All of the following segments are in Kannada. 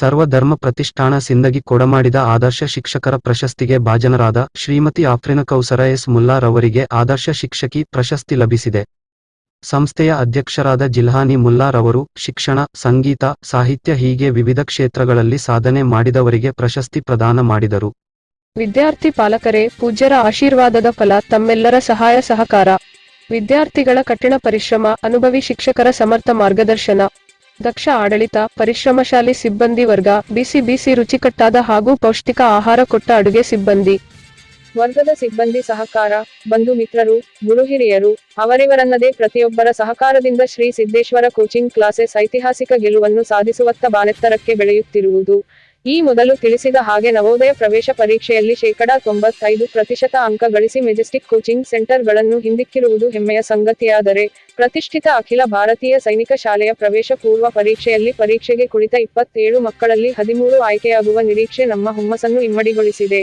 ಸರ್ವಧರ್ಮ ಪ್ರತಿಷ್ಠಾನ ಸಿಂದಗಿ ಕೊಡಮಾಡಿದ ಆದರ್ಶ ಶಿಕ್ಷಕರ ಪ್ರಶಸ್ತಿಗೆ ಭಾಜನರಾದ ಶ್ರೀಮತಿ ಆಫ್ರಿನ ಕೌಸರ ಎಸ್ ಮುಲ್ಲಾರವರಿಗೆ ಆದರ್ಶ ಶಿಕ್ಷಕಿ ಪ್ರಶಸ್ತಿ ಲಭಿಸಿದೆ. ಸಂಸ್ಥೆಯ ಅಧ್ಯಕ್ಷರಾದ ಜಿಲ್ಹಾನಿ ಮುಲ್ಲಾರವರು ಶಿಕ್ಷಣ, ಸಂಗೀತ, ಸಾಹಿತ್ಯ ಹೀಗೆ ವಿವಿಧ ಕ್ಷೇತ್ರಗಳಲ್ಲಿ ಸಾಧನೆ ಮಾಡಿದವರಿಗೆ ಪ್ರಶಸ್ತಿ ಪ್ರದಾನ ಮಾಡಿದರು. ವಿದ್ಯಾರ್ಥಿ ಪಾಲಕರೇ, ಪೂಜ್ಯರ ಆಶೀರ್ವಾದದ ಫಲ ತಮ್ಮೆಲ್ಲರ ಸಹಾಯ ಸಹಕಾರ. ವಿದ್ಯಾರ್ಥಿಗಳ ಕಠಿಣ ಪರಿಶ್ರಮ, ಅನುಭವಿ ಶಿಕ್ಷಕರ ಸಮರ್ಥ ಮಾರ್ಗದರ್ಶನ. ದಕ್ಷ ಆಡಳಿತ, ಪರಿಶ್ರಮಶಾಲಿ ಸಿಬ್ಬಂದಿ ವರ್ಗ, ಬಿಸಿ ಬಿಸಿ ರುಚಿಕಟ್ಟಾದ ಹಾಗೂ ಪೌಷ್ಟಿಕ ಆಹಾರ ಕೊಟ್ಟ ಅಡುಗೆ ಸಿಬ್ಬಂದಿ. ವರ್ಗದ ಸಿಬ್ಬಂದಿ ಸಹಕಾರ, ಬಂಧು ಮಿತ್ರರು ಗುರುಹಿರಿಯರು ಅವರಿವರನ್ನದೇ ಪ್ರತಿಯೊಬ್ಬರ ಸಹಕಾರದಿಂದ ಶ್ರೀ ಸಿದ್ದೇಶ್ವರ ಕೋಚಿಂಗ್ ಕ್ಲಾಸೆಸ್ ಐತಿಹಾಸಿಕ ಗೆಲುವನ್ನು ಸಾಧಿಸುವತ್ತ ಬಾನೆತ್ತರಕ್ಕೆ ಬೆಳೆಯುತ್ತಿರುವುದು. ಈ ಮೊದಲು ತಿಳಿಸಿದ ಹಾಗೆ ನವೋದಯ ಪ್ರವೇಶ ಪರೀಕ್ಷೆಯಲ್ಲಿ ಶೇಕಡಾ ತೊಂಬತ್ತೈದು ಪ್ರತಿಶತ ಅಂಕ ಗಳಿಸಿ ಮೆಜೆಸ್ಟಿಕ್ ಕೋಚಿಂಗ್ ಸೆಂಟರ್ಗಳನ್ನು ಹಿಂದಿಕ್ಕಿರುವುದು ಹೆಮ್ಮೆಯ ಸಂಗತಿಯಾದರೆ, ಪ್ರತಿಷ್ಠಿತ ಅಖಿಲ ಭಾರತೀಯ ಸೈನಿಕ ಶಾಲೆಯ ಪ್ರವೇಶ ಪೂರ್ವ ಪರೀಕ್ಷೆಯಲ್ಲಿ ಪರೀಕ್ಷೆಗೆ ಕುಳಿತ ಇಪ್ಪತ್ತೇಳು ಮಕ್ಕಳಲ್ಲಿ ಹದಿಮೂರು ಆಯ್ಕೆಯಾಗುವ ನಿರೀಕ್ಷೆ ನಮ್ಮ ಹುಮ್ಮಸ್ಸನ್ನು ಇಮ್ಮಡಿಗೊಳಿಸಿದೆ.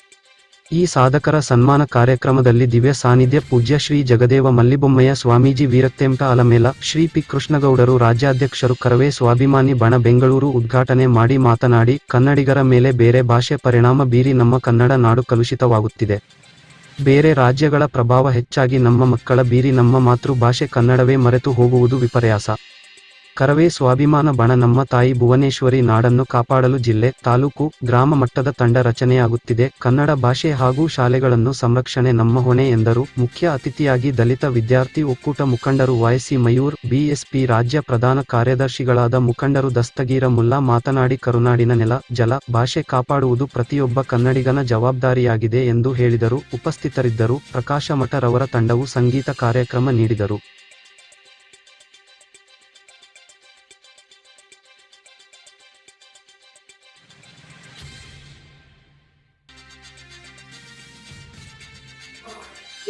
ಈ ಸಾಧಕರ ಸನ್ಮಾನ ಕಾರ್ಯಕ್ರಮದಲ್ಲಿ ದಿವ್ಯ ಸಾನ್ನಿಧ್ಯ ಪೂಜ್ಯ ಶ್ರೀ ಜಗದೇವ ಮಲ್ಲಿಬೊಮ್ಮಯ್ಯ ಸ್ವಾಮೀಜಿ ವೀರತ್ತೆಂಟ ಅಲಮೇಲ, ಶ್ರೀ ಪಿ ಕೃಷ್ಣಗೌಡರು ರಾಜ್ಯಾಧ್ಯಕ್ಷರು ಕರವೇ ಸ್ವಾಭಿಮಾನಿ ಬಣ ಬೆಂಗಳೂರು ಉದ್ಘಾಟನೆ ಮಾಡಿ ಮಾತನಾಡಿ, ಕನ್ನಡಿಗರ ಮೇಲೆ ಬೇರೆ ಭಾಷೆ ಪರಿಣಾಮ ಬೀರಿ ನಮ್ಮ ಕನ್ನಡ ನಾಡು ಕಲುಷಿತವಾಗುತ್ತಿದೆ. ಬೇರೆ ರಾಜ್ಯಗಳ ಪ್ರಭಾವ ಹೆಚ್ಚಾಗಿ ನಮ್ಮ ಮಕ್ಕಳ ಬೀರಿ ನಮ್ಮ ಮಾತೃಭಾಷೆ ಕನ್ನಡವೇ ಮರೆತು ಹೋಗುವುದು ವಿಪರ್ಯಾಸ. ಕರವೇ ಸ್ವಾಭಿಮಾನ ಬಣ ನಮ್ಮ ತಾಯಿ ಭುವನೇಶ್ವರಿ ನಾಡನ್ನು ಕಾಪಾಡಲು ಜಿಲ್ಲೆ, ತಾಲೂಕು, ಗ್ರಾಮ ಮಟ್ಟದ ತಂಡ ರಚನೆಯಾಗುತ್ತಿದೆ. ಕನ್ನಡ ಭಾಷೆ ಹಾಗೂ ಶಾಲೆಗಳನ್ನು ಸಂರಕ್ಷಣೆ ನಮ್ಮ ಹೊಣೆ ಎಂದರು. ಮುಖ್ಯ ಅತಿಥಿಯಾಗಿ ದಲಿತ ವಿದ್ಯಾರ್ಥಿ ಒಕ್ಕೂಟ ಮುಖಂಡರು ವಾಯಸಿ ಮಯೂರ್, ಬಿಎಸ್ಪಿ ರಾಜ್ಯ ಪ್ರಧಾನ ಕಾರ್ಯದರ್ಶಿಗಳಾದ ಮುಖಂಡರು ದಸ್ತಗೀರ ಮುಲ್ಲಾ ಮಾತನಾಡಿ, ಕರುನಾಡಿನ ನೆಲ, ಜಲ, ಭಾಷೆ ಕಾಪಾಡುವುದು ಪ್ರತಿಯೊಬ್ಬ ಕನ್ನಡಿಗನ ಜವಾಬ್ದಾರಿಯಾಗಿದೆ ಎಂದು ಹೇಳಿದರು. ಉಪಸ್ಥಿತರಿದ್ದರು. ಪ್ರಕಾಶ ಮಠರವರ ತಂಡವು ಸಂಗೀತ ಕಾರ್ಯಕ್ರಮ ನೀಡಿದರು.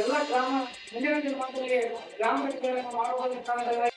ಎಲ್ಲ ಗ್ರಾಮ ಮುಂದಿನ ದಿನಮಾನದಲ್ಲಿ ಗ್ರಾಮ ಘಟಕಗಳನ್ನು ಮಾಡುವ ಕಾರಣದಲ್ಲಿ